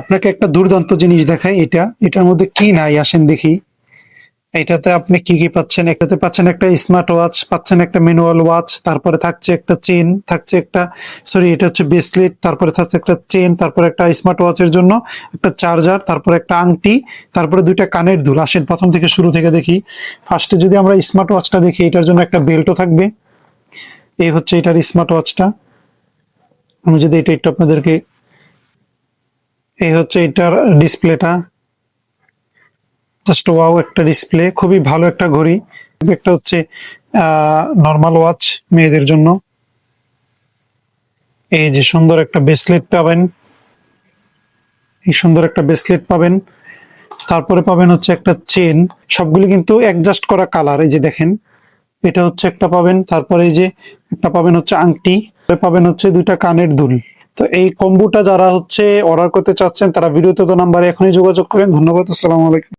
আপনাকে একটা দুর্দান্ত জিনিস দেখাই এটা। এটার মধ্যে কি নাই আসেন দেখি। এটাতে আপনি কি কি পাচ্ছেন? এটাতে পাচ্ছেন একটা স্মার্ট ওয়াচ পাচ্ছেন একটা ম্যানুয়াল ওয়াচ তারপরে থাকছে একটা চেন থাকছে একটা সরি এটা হচ্ছে ব্রেসলেট তারপরে থাকছে একটা চেন তারপরে একটা স্মার্ট ওয়াচের জন্য একটা চার্জার তারপরে একটা আংটি, তারপরে দুইটা কানের দুল। আসেন প্রথম থেকে শুরু থেকে দেখি। ফার্স্টে যদি আমরা স্মার্ট ওয়াচটা দেখি, এটার জন্য একটা বেল্টও থাকবে। এই হচ্ছে এটার স্মার্ট ওয়াচটা আমি যদি এটা একটু আপনাদেরকে এই হচ্ছে এটার ডিসপ্লেটা। জাস্ট ওয়াও একটা ডিসপ্লে, খুবই ভালো একটা ঘড়ি। একটা হচ্ছে নর্মাল ওয়াচ মেয়েদের জন্য। এই যে সুন্দর একটা ব্রেসলেট পাবেন। এই সুন্দর একটা ব্রেসলেট পাবেন। তারপরে পাবেন হচ্ছে একটা চেন সবগুলি কিন্তু অ্যাডজাস্ট করা কালার এই যে দেখেন। এটা হচ্ছে একটা পাবেন, তারপরে এই যে একটা পাবেন হচ্ছে আংটি। পাবেন হচ্ছে দুইটা কানের দুল। তো এই কম্বুটা যারা হচ্ছে অর্ডার করতে চাচ্ছেন, তারা ভিডিওতে তো নাম্বারে এখনই যোগাযোগ করেন। ধন্যবাদ, আসসালামু আলাইকুম।